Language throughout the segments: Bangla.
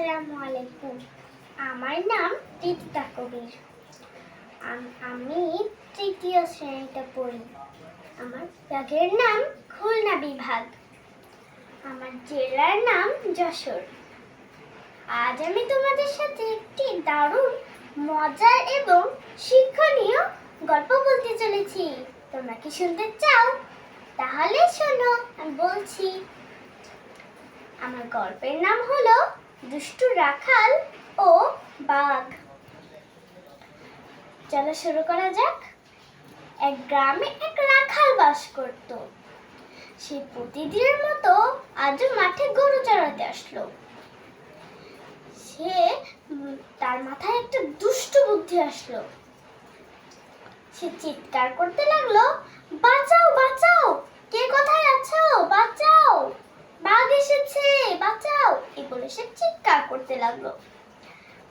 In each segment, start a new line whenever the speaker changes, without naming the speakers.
আসসালামু আলাইকুম। আমার নাম তিস্তা কবির। আমি তৃতীয় শ্রেণীতে পড়ি। আমার বিভাগের নাম খুলনা বিভাগ। আমার জেলার নাম যশোর। আজ আমি তোমাদের সাথে একটি দারুণ, মজার এবং শিক্ষণীয় গল্প বলতে চলেছি। তোমরা কি শুনতে চাও? তাহলে শোনো, আমি বলছি। আমার গল্পের নাম হলো দুষ্টু রাখাল ও বাঘ। চলো শুরু করা যাক। এক গ্রামে এক রাখাল বাস করত। সে প্রতিদিনের মতো আজও মাঠে গরু চড়াতে আসলো। সে তার মাথায় একটা দুষ্ট বুদ্ধি আসলো। সে চিৎকার করতে লাগল বাঁচাও বাঁচাও কে কোথায় আছো বাঁচাও বাঘ এসেছে বাঁচাও এই বলে সে চিৎকার করতে লাগল।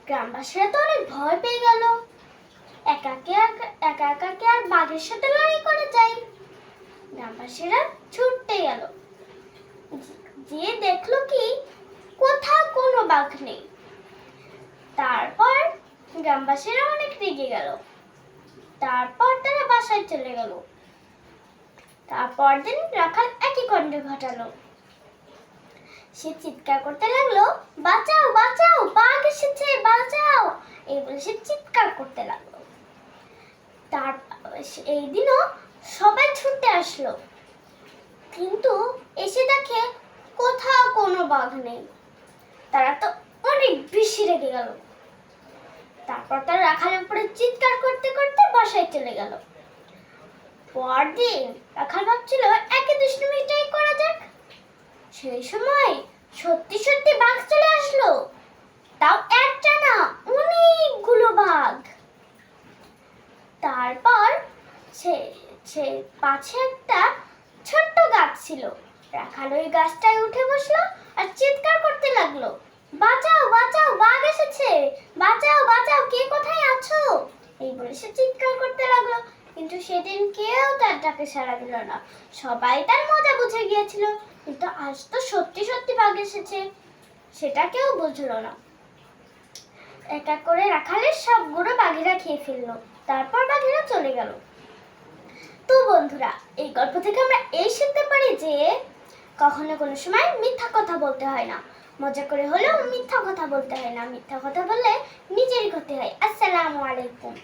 গ্রামবাসীরা তো অনেক ভয় পেয়ে গেল। একাকে একা- একা একাকে আর বাঘের সাথে লড়াই করে যায়? গ্রামবাসীরা ছুটতে গেল। যে দেখল কি, কোথাও কোনো বাঘ নেই। তারপর গ্রামবাসীরা অনেক রেগে গেল। তারপর তারা বাসায় চলে গেল। তারপর দিন রাখাল একই কাণ্ড ঘটালো। সে চিৎকার করতে লাগল, বাঁচাও বাঁচাও, বাঘ এসেছে, বাঁচাও! এই বলে সে চিৎকার করতে লাগল। তার এই দিনও সবাই ছুটতে আসলো। কিন্তু এসে দেখে কোথাও কোনো বাঘ নেই। তারা তো অনেক বেশি রেগে গেল। তারপর তারা রাখালের উপরে চিৎকার করতে করতে বাসায় চলে গেল। পরদিন রাখাল ভাবছিল, একে দুষ্টুমিটাই করা যাক। সেই সময় সত্যি সত্যি বাঘ চলে আসলো। তাও একটা না অনেকগুলো বাঘ। তারপর সে সে পাশে একটা ছোট্ট গাছ ছিল। রাখাল ওই গাছটায় উঠে বসল আর চিৎকার করতে লাগল। বাঁচাও বাঁচাও, বাঘ এসেছে। বাঁচাও বাঁচাও, কে কোথায় আছো? এই বলে সে চিৎকার করতে লাগল। কিন্তু সেদিন কেউ তার ডাকে সাড়া দিল না। সবাই তার মজা বুঝে গিয়েছিল, কিন্তু আজ তো সত্যি সত্যি বাঘ এসেছে, সেটা কেউ বুঝলো না। এক করে রাখালের সবগুলো বাঘেরা খেয়ে ফেলল, তারপর বাঘেরা চলে গেল। তো বন্ধুরা, এই গল্প থেকে আমরা এই শিখতে পারি যে, কখনো কোনো সময় মিথ্যা কথা বলতে হয় না। মজা করে হলেও মিথ্যা কথা বলতে হয় না। মিথ্যা কথা বললে নিজেরই ক্ষতি হয়। আসসালামু আলাইকুম।